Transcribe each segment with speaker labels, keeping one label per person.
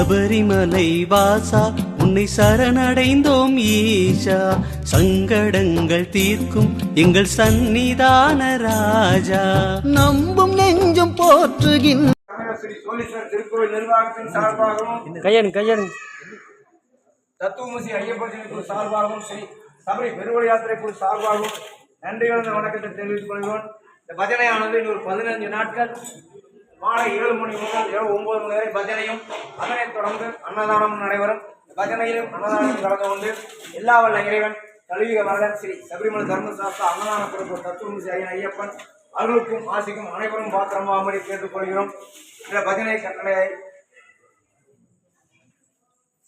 Speaker 1: சபரிமலை வாசா உன்னை சரணடைந்தோம் ஈஷா. சங்கடங்கள் தீர்க்கும் எங்கள் சந்நிதான ராஜா. நம்பும் நெஞ்சும் போற்றுகின்ற
Speaker 2: திருக்கோவில் நிர்வாகத்தின் சார்பாகவும்
Speaker 3: கையன் கையன்
Speaker 2: தத்துவமசி ஐயப்பன் குழு சார்பாகவும் ஸ்ரீ சபரி பெருவழி யாத்திரை குழு சார்பாகவும் நன்றி கலந்த வணக்கத்தை தெரிவித்துக் கொள்கிறோம். இந்த பஜனையானது இன்னொரு பதினஞ்சு நாட்கள். மாலை ஏழு மணி முதல் இரவு ஒன்பது மணி வரை பஜனையும் அதனைத் தொடர்ந்து அன்னதானம் நடைபெறும். பஜனையிலும் அன்னதானம் கலந்து கொண்டு எல்லா வல்ல இறைவன் கல்விக வரதன் ஸ்ரீ சபரிமலை தர்மசாஸ்திர அன்னதான பிறப்பு தத்துவமசி ஐயன் ஐயப்பன் அருளுக்கும் ஆசிக்கும் அனைவரும் பாத்திரமாகும்படி கேட்டுக்கொள்கிறோம். இந்த பஜனை கட்டளையை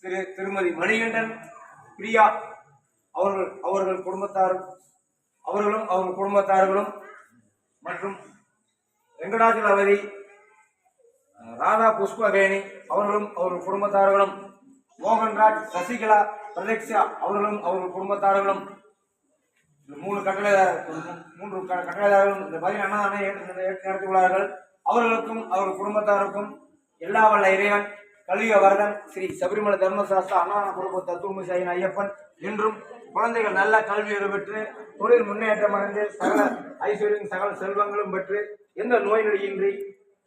Speaker 2: திரு திருமதி மணிகண்டன் பிரியா அவர்கள் அவர்கள் குடும்பத்தாரும் அவர்களும் அவர்கள் குடும்பத்தார்களும் மற்றும் வெங்கடாச்சலபதி ராதா புஷ்பவேணி அவர்களும் அவர்கள் குடும்பத்தார்களும் மோகன்ராஜ் சசிகலா பிரதீக்ஷா அவர்களும் அவர்கள் குடும்பத்தார்களும். மூணு கட்டளைதாரர் மூன்று க- கட்டளைதாரர்களும் இந்த பதில் அண்ணாதானே ஏற்று ஏற்று நடத்தியுள்ளார்கள் அவர்களுக்கும் அவர்கள் குடும்பத்தாருக்கும் எல்லா வல்ல இறைவன் கலியுக வரதன் ஸ்ரீ சபரிமலை தர்மசாஸ்திர அண்ணாதான குடும்ப தத்துவமிசாயின் ஐயப்பன் என்றும் குழந்தைகள் நல்ல கல்வியை பெற்று தொழில் முன்னேற்றம் அடைந்து சகல ஐஸ்வர்யம் சகல செல்வங்களும் பெற்று எந்த நோய் நொடியின்றி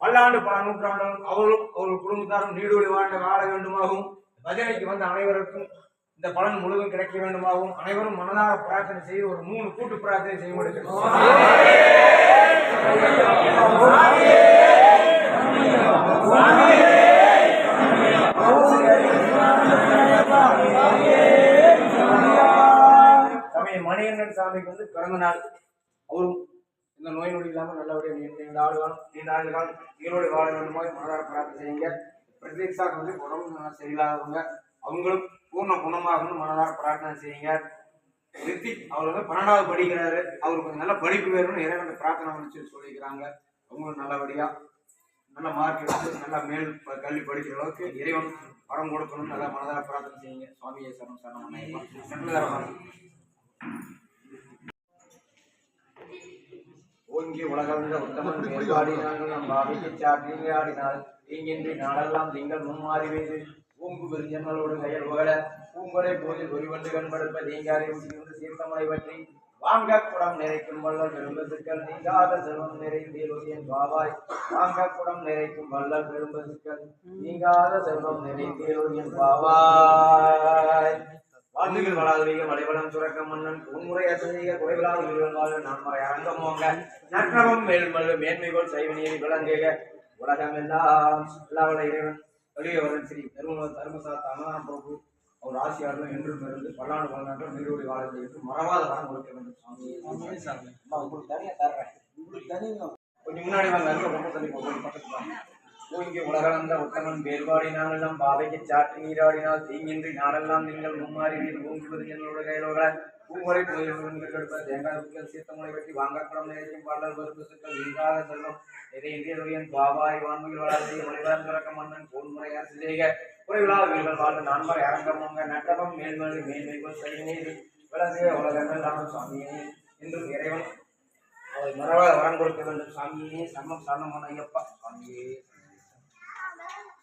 Speaker 2: பல்லாண்டு பல நூற்றாண்டும் அவர்களும் அவர்கள் குடும்பத்தாரும் நீடோடி வாழ்ந்த வாழ வேண்டுமாகவும் பஜனைக்கு வந்த அனைவருக்கும் இந்த பலன் முழுவதும் கிடைக்க வேண்டுமாகவும் அனைவரும் மனதார பிரார்த்தனை செய்து ஒரு மூணு கூட்டு பிரார்த்தனை செய்ய முடியும் சாமி மணிகண்டன் சாமிக்கு வந்து பிறந்த நாள். அவரும் இந்த நோய் நொடி இல்லாமல் நல்லபடியாக நீண்ட நீண்ட ஆண்டு காலம் நீண்ட ஆண்டு காலம் வாழ வேண்டுமோ மனதார பிரார்த்தனை செய்யுங்க. பிரதீக்ஷா வந்து உடம்பு நல்லா சரியில்லாதவங்க அவங்களும் பூர்ண குணமாகணும் மனதார பிரார்த்தனை செய்யுங்க. ரித்திக் அவர் வந்து பன்னெண்டாவது படிக்கிறாரு. அவருக்கு கொஞ்சம் நல்ல படிப்பு வேணும்னு இறைவன் பிரார்த்தனை வச்சு சொல்லிக்கிறாங்க அவங்களும் நல்லபடியாக நல்ல மார்க் எடுத்து நல்லா மேல் ப- கல்வி படிக்கிற அளவுக்கு இறைவன் வரம் கொடுக்கணும் நல்லா மனதார பிரார்த்தனை செய்யுங்க. சுவாமியை சரணம் சரணம் அண்ணா ஓங்கி உலகளந்த உத்தமன் வேறுபாடினார்கள் நம் பாவிக்கு சாட்டினே நீங்கின்றி நாடெல்லாம் திங்கள் முன்மாறி வைத்து பூங்கு பெருஞ்சன்னலோடு கையல் புகழ பூங்கொலை போதில் ஒளிவண்டு கண்படுப்ப தீங்காரை ஊட்டியிருந்து சீர்த்தமலை பற்றி வாங்க குடம் நிறைக்கும் வள்ளல் பெரும்பசுக்கள் நீங்காத செல்வம் நிறைந்தேலோரியன் பாவாய். வாங்க குடம் நிறைக்கும் வள்ளல் பெரும்பசுக்கள் நீங்காத செல்வம் நிறைந்தேலோரியன் பாவாய். வாழ்ந்துகள் வளாதுவீக மலைவளம் சுரக்க மன்னன் உன்முறை அசதிக குறைவிலாத வீரர்கள் நான் மறை அரங்கமோங்க. நற்றவம் மேல்மல்லு மேன்மைகோள் சைவனியை விளங்குக. உலகம் எல்லாம் எல்லாவல்ல இறைவன் வெளியவரன் ஸ்ரீ தரும அன்னதான பிரபு. அவர் ஆசியாளர்கள் என்றும் இருந்து பல்லாண்டு பல்லாண்டு நீரோடி என்று மறவாத வரம் கொடுக்க வேண்டும் சாமி. அம்மா, உங்களுக்கு தனியா தர்றேன். உங்களுக்கு தனியா கொஞ்சம் முன்னாடி வாங்க ரொம்ப தண்ணி வாங்க. ஓங்கி உலகளந்த உத்தமன் வேறுபாடினால் நம் பாவைக்கு சாற்றி நீராடினால் தீங்கின்றி நாடெல்லாம் நீங்கள் மும்மாறி நீர் ஊங்குவது என்னோட கையிலோட பூமுறை போயிருந்த தேங்காய் புக்கள் சீத்தமுறை வெட்டி வாங்கப்படம் நிறைக்கும் பாடல் பருப்புசுக்கள் நீங்காத செல்வம். இதை இந்தியன் பாபாய் வான்மையில் வளர்ச்சி மனிதன் பிறக்க மன்னன் பொன்முறையார் சிதேக குறைவிழா வீரர்கள் வாழ்ந்த நான்மறை அரங்கமங்க நட்டபம் மேல்மலை மேன்மைகள் சரிநீர் விளங்குக உலகங்கள் நானும் சாமியே என்றும் இறைவன் அவரை மறவாத வரம் கொடுக்க வேண்டும். சாமியே சமம் சரணமான ஐயப்பா. சாமியே ஓங்கி உலகளந்த உத்தமன் பெருவாடினாலும் நம் பாவைக்கு சாற்றி நீராடினால் தீங்கின்றி நாளெல்லாம்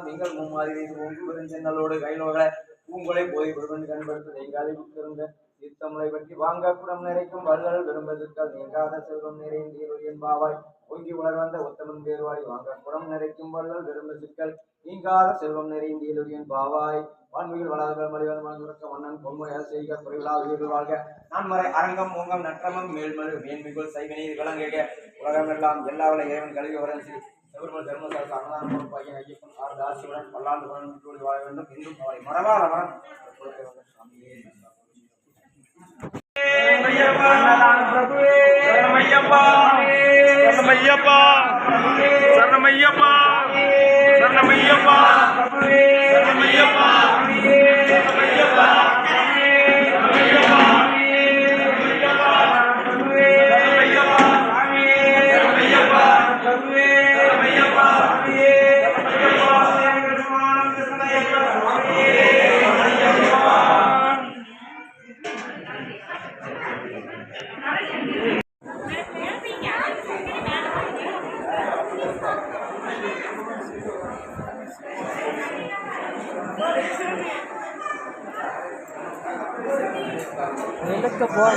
Speaker 2: நீங்கள் மும்மாறி வைத்து ஓங்கி பெருஞ்சென்னலோடு கைலோக பூங்கொலை போய் ஒருவன் கண்படுத்த எங்காலை விட்டிருந்த தீர்த்தமலை பற்றி வாங்க குடம் நிறைக்கும் வள்ளல் விரும்பதற்கால் நீங்காத செல்வம் நிறைந்தீருடன் பாவாய் ஓங்கி உலகளந்த உத்தமன் பேர்வாடி வாங்க குடம் நிறைக்கும் வள்ளல் விரும்ப சிக்கல். நீங்காத செல்வம் நிறைந்தீருடன் பாவாய். வான்மிகள் வளாகங்கள் மலிவன் மனதுறக்க மன்னன் பொன்முறையால் செய்க குறைவிலா உயிர்கள் வாழ்க. நான் மறை அரங்கம் மூங்கம் நற்றமம் மேல்மழு மேன்மிகுள் சைவநீர் விளங்குக. உலகமெல்லாம் எல்லா வள இறைவன் கல்வி வரன் ஸ்ரீ சபரிமலை தர்மசாஸ்திர அன்னதான பொறுப்பாகிய ஐயப்பன் ஆறு ஆசியுடன் பல்லாண்டு விட்டு வாழ வேண்டும் என்றும் அவரை மறவாத வரம் கொடுக்க வேண்டும் சாமியே
Speaker 4: சரணமையப்பா சரணமையப்பா
Speaker 2: मैयप्पा
Speaker 3: તો ફોન